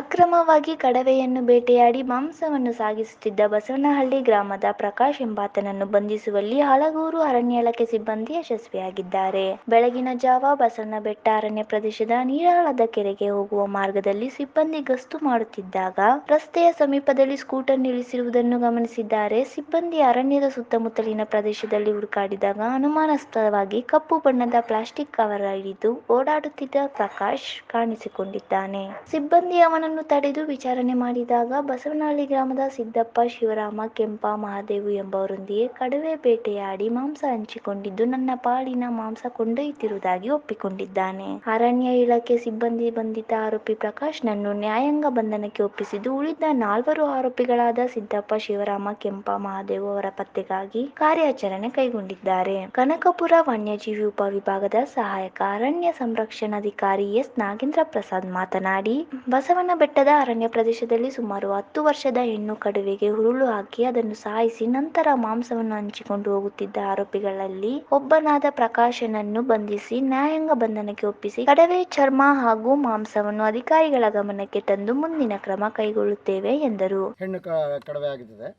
ಅಕ್ರಮವಾಗಿ ಕಡವೆಯನ್ನು ಬೇಟೆಯಾಡಿ ಮಾಂಸವನ್ನು ಸಾಗಿಸುತ್ತಿದ್ದ ಬಸವನಹಳ್ಳಿ ಗ್ರಾಮದ ಪ್ರಕಾಶ್ ಎಂಬಾತನನ್ನು ಬಂಧಿಸುವಲ್ಲಿ ಹಲಗೂರು ಅರಣ್ಯ ಇಲಾಖೆ ಸಿಬ್ಬಂದಿ ಯಶಸ್ವಿಯಾಗಿದ್ದಾರೆ. ಬೆಳಗಿನ ಜಾವ ಬಸವನಬೆಟ್ಟ ಅರಣ್ಯ ಪ್ರದೇಶದ ನೀರಾಳದ ಕೆರೆಗೆ ಹೋಗುವ ಮಾರ್ಗದಲ್ಲಿ ಸಿಬ್ಬಂದಿ ಗಸ್ತು ಮಾಡುತ್ತಿದ್ದಾಗ ರಸ್ತೆಯ ಸಮೀಪದಲ್ಲಿ ಸ್ಕೂಟರ್ ನಿಲ್ಲಿಸಿರುವುದನ್ನು ಗಮನಿಸಿದ್ದಾರೆ. ಸಿಬ್ಬಂದಿ ಅರಣ್ಯದ ಸುತ್ತಮುತ್ತಲಿನ ಪ್ರದೇಶದಲ್ಲಿ ಹುಡುಕಾಡಿದಾಗ ಅನುಮಾನಾಸ್ಪದವಾಗಿ ಕಪ್ಪು ಬಣ್ಣದ ಪ್ಲಾಸ್ಟಿಕ್ ಕವರ್ ಹಿಡಿದು ಓಡಾಡುತ್ತಿದ್ದ ಪ್ರಕಾಶ್ ಕಾಣಿಸಿಕೊಂಡಿದ್ದಾನೆ. ಸಿಬ್ಬಂದಿ ಅವನನ್ನು ತಡೆದು ವಿಚಾರಣೆ ಮಾಡಿದಾಗ ಬಸವನಹಳ್ಳಿ ಗ್ರಾಮದ ಸಿದ್ದಪ್ಪ, ಶಿವರಾಮ, ಕೆಂಪ, ಮಹಾದೇವು ಎಂಬವರೊಂದಿಗೆ ಕಡವೆ ಬೇಟೆಯಾಡಿ ಮಾಂಸ ಹಂಚಿಕೊಂಡಿದ್ದು, ನನ್ನ ಪಾಲಿನ ಮಾಂಸ ಕೊಂಡೊಯ್ಯುತ್ತಿರುವುದಾಗಿ ಒಪ್ಪಿಕೊಂಡಿದ್ದಾನೆ. ಅರಣ್ಯ ಇಲಾಖೆ ಸಿಬ್ಬಂದಿ ಬಂಧಿತ ಆರೋಪಿ ಪ್ರಕಾಶ್ನನ್ನು ನ್ಯಾಯಾಂಗ ಬಂಧನಕ್ಕೆ ಒಪ್ಪಿಸಿದ್ದು, ಉಳಿದ ನಾಲ್ವರು ಆರೋಪಿಗಳಾದ ಸಿದ್ದಪ್ಪ, ಶಿವರಾಮ, ಕೆಂಪ, ಮಹಾದೇವು ಅವರ ಪತ್ತೆಗಾಗಿ ಕಾರ್ಯಾಚರಣೆ ಕೈಗೊಂಡಿದ್ದಾರೆ. ಕನಕಪುರ ವನ್ಯಜೀವಿ ಉಪವಿಭಾಗದ ಸಹಾಯಕ ಅರಣ್ಯ ಸಂರಕ್ಷಣಾಧಿಕಾರಿ ಎಸ್. ನಾಗೇಂದ್ರ ಪ್ರಸಾದ್ ಮಾತನಾಡಿ, ಬಸವನ ಬೆಟ್ಟದ ಅರಣ್ಯ ಪ್ರದೇಶದಲ್ಲಿ ಸುಮಾರು ಹತ್ತು ವರ್ಷದ ಹೆಣ್ಣು ಕಡುವೆಗೆ ಹುರುಳು ಹಾಕಿ ಅದನ್ನು ಸಾಯಿಸಿ ನಂತರ ಮಾಂಸವನ್ನು ಹಂಚಿಕೊಂಡು ಹೋಗುತ್ತಿದ್ದ ಆರೋಪಿಗಳಲ್ಲಿ ಒಬ್ಬನಾದ ಪ್ರಕಾಶನನ್ನು ಬಂಧಿಸಿ ನ್ಯಾಯಾಂಗ ಬಂಧನಕ್ಕೆ ಒಪ್ಪಿಸಿ ಕಡವೆ, ಚರ್ಮ ಹಾಗೂ ಮಾಂಸವನ್ನು ಅಧಿಕಾರಿಗಳ ಗಮನಕ್ಕೆ ತಂದು ಮುಂದಿನ ಕ್ರಮ ಕೈಗೊಳ್ಳುತ್ತೇವೆ ಎಂದರು. ಹೆಣ್ಣು ಕಡವೆ ಆಗಿದೆ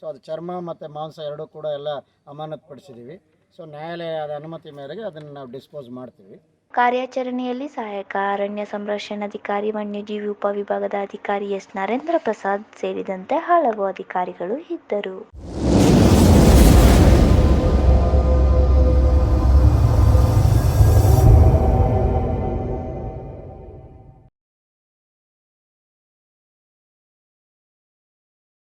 ಸೊ ಅದು ಚರ್ಮ ಮತ್ತು ಮಾಂಸ ಎರಡೂ ಕೂಡ ಎಲ್ಲ ಅಮಾನತುಪಡಿಸಿದ್ದೀವಿ. ಸೊ ನ್ಯಾಯಾಲಯದ ಅನುಮತಿ ಮೇರೆಗೆ ಅದನ್ನು ನಾವು ಡಿಸ್ಪೋಸ್ ಮಾಡ್ತೀವಿ. ಕಾರ್ಯಾಚರಣೆಯಲ್ಲಿ ಸಹಾಯಕ ಅರಣ್ಯ ಸಂರಕ್ಷಣಾಧಿಕಾರಿ ವನ್ಯಜೀವಿ ಉಪವಿಭಾಗದ ಅಧಿಕಾರಿ ಎಸ್. ನರೇಂದ್ರ ಪ್ರಸಾದ್ ಸೇರಿದಂತೆ ಹಲವು ಅಧಿಕಾರಿಗಳು ಇದ್ದರು.